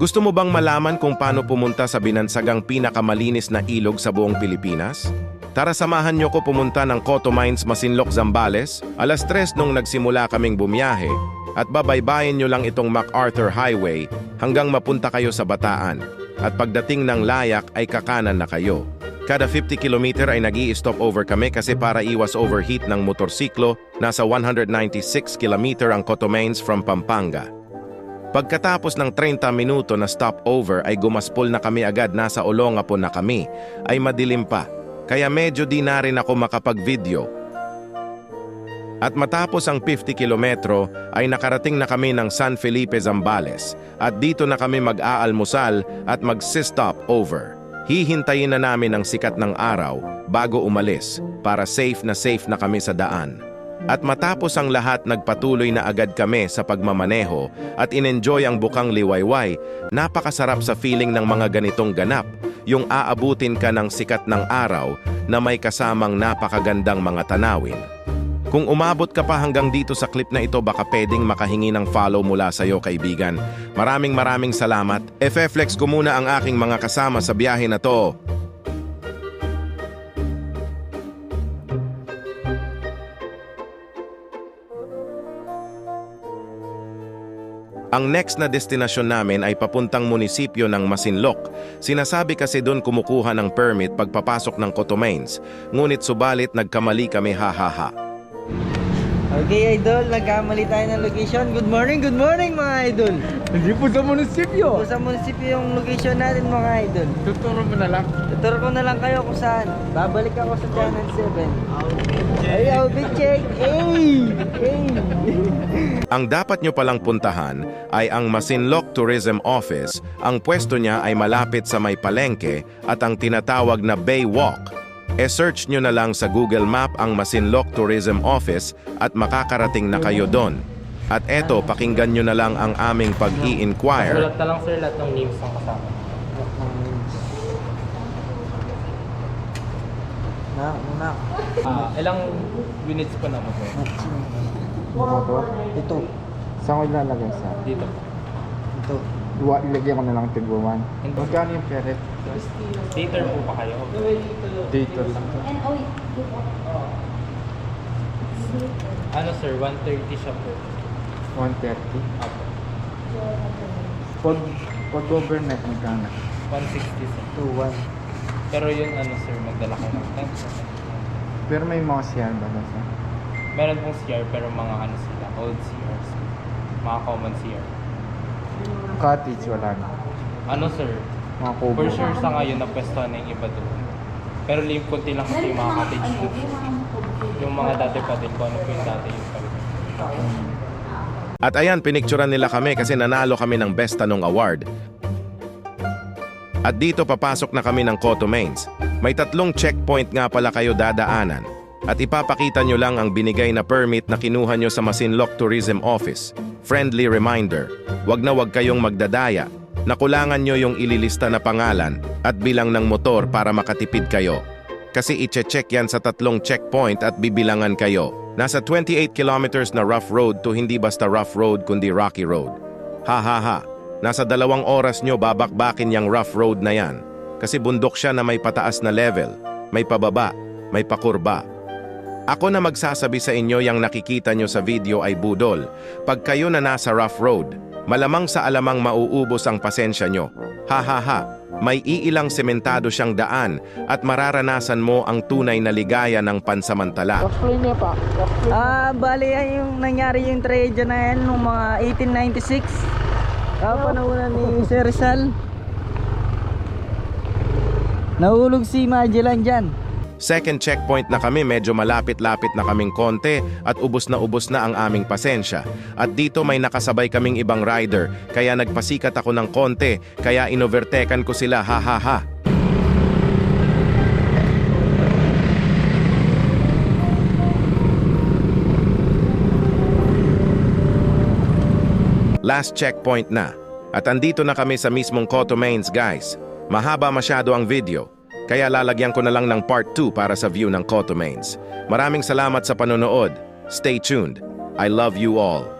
Gusto mo bang malaman kung paano pumunta sa binansagang pinakamalinis na ilog sa buong Pilipinas? Tara samahan niyo ko pumunta ng Coto Mines, Masinloc, Zambales. Alas 3 nung nagsimula kaming bumiyahe at babaybayin niyo lang itong MacArthur Highway hanggang mapunta kayo sa Bataan. At pagdating ng Layak ay kakanan na kayo. Kada 50 kilometer ay nag stop over kami kasi para iwas overheat ng motorsiklo, nasa 196 kilometer ang Coto Mines from Pampanga. Pagkatapos ng 30 minuto na stopover ay gumaspol na kami agad nasa Olongapo na kami, ay madilim pa, kaya medyo di na rin ako makapag-video. At matapos ang 50 kilometro ay nakarating na kami ng San Felipe Zambales at dito na kami mag-aalmusal at mag-stop over. Hihintayin na namin ang sikat ng araw bago umalis para safe na safe na kami sa daan. At matapos ang lahat nagpatuloy na agad kami sa pagmamaneho at inenjoy ang bukang liwayway, napakasarap sa feeling ng mga ganitong ganap, yung aabutin ka ng sikat ng araw na may kasamang napakagandang mga tanawin. Kung umabot ka pa hanggang dito sa clip na ito, baka pwedeng makahingi ng follow mula sa iyo, kaibigan. Maraming maraming salamat. FFlex ko muna ang aking mga kasama sa biyahe na to. Ang next na destinasyon namin ay papuntang munisipyo ng Masinloc. Sinasabi kasi doon kumukuha ng permit pagpapasok ng Cotomains. Ngunit subalit nagkamali kami hahaha. Okay, idol, nagkamali tayo ng location. Good morning, good morning mga idol. Hindi po sa munisipyo. Kung sa munisipyo yung location natin mga idol. Tuturo mo na lang. Tuturo ko na lang kayo kung saan. Babalik ako sa Channel 7. Ay, Aubit check. Ay! Ay! Ang dapat nyo palang puntahan ay ang Masinloc Tourism Office. Ang pwesto niya ay malapit sa may palengke at ang tinatawag na Bay Walk. E-search nyo na lang sa Google Map ang Masinloc Tourism Office at makakarating na kayo doon. At eto, pakinggan nyo na lang ang aming pag-i-inquire Sulat na lang sir lahat ng names ng kasama. Na, na. Ah, ilang units po naman po? Motor? Ito. Saan ko ilalagay sa? Dito. Ito. Iwa, ilagyan ko na lang tigwaman. Hindi. Magkano yung peret? Theater po pa kayo. Dito. Ano sir, 130 siya po. 130. Apo. Pag, pag overnight, magkano? 160 sir. 2-1. Pero yun ano sir, magdala kayo ng tent. Pero may mga CR ba na sa? Meron pong CR pero mga ano sila, old CRs. Mga common CR. Cottage, wala na. Ano sir, Mga kubo. for sure sa ngayon na pwesto na yung iba doon. Pero lim konti lang kasi yung mga cottage na. Yung mga dati pa din, kung ano po yung dati yung. At ayan, pinicturan nila kami kasi nanalo kami ng Best Tanong Award. At dito papasok na kami ng Coto Mains. May tatlong checkpoint nga pala kayo dadaanan. At ipapakita nyo lang ang binigay na permit na kinuha nyo sa Masinloc Tourism Office. Friendly reminder, wag na wag kayong magdadaya. Nakulangan nyo yung ililista na pangalan at bilang ng motor para makatipid kayo. Kasi iche-check yan sa tatlong checkpoint at bibilangan kayo. Nasa 28 kilometers na rough road to hindi basta rough road kundi rocky road. Ha ha ha, nasa dalawang oras nyo babakbakin yung rough road na yan. Kasi bundok siya na may pataas na level, may pababa, may pakurba. Ako na magsasabi sa inyo yung nakikita nyo sa video ay budol. Pag kayo na nasa rough road, malamang sa alamang mauubos ang pasensya nyo. Ha ha ha, may iilang sementado siyang daan at mararanasan mo ang tunay na ligaya ng pansamantala. Ah, bali yan yung nangyari yung tragedy na yan nung mga 1896. Ah, panahon ni Sir Rizal. Nahulog si Magellan dyan. Second checkpoint na kami, medyo malapit-lapit na kaming konti at ubos na ubos na ang aming pasensya. At dito may nakasabay kaming ibang rider, kaya nagpasikat ako ng konti, kaya inovertekan ko sila ha ha ha. Last checkpoint na. At andito na kami sa mismong Coto Mains guys. Mahaba masyado ang video. Kaya lalagyan ko na lang ng part 2 para sa view ng Coto Mains. Maraming salamat sa panonood. Stay tuned. I love you all.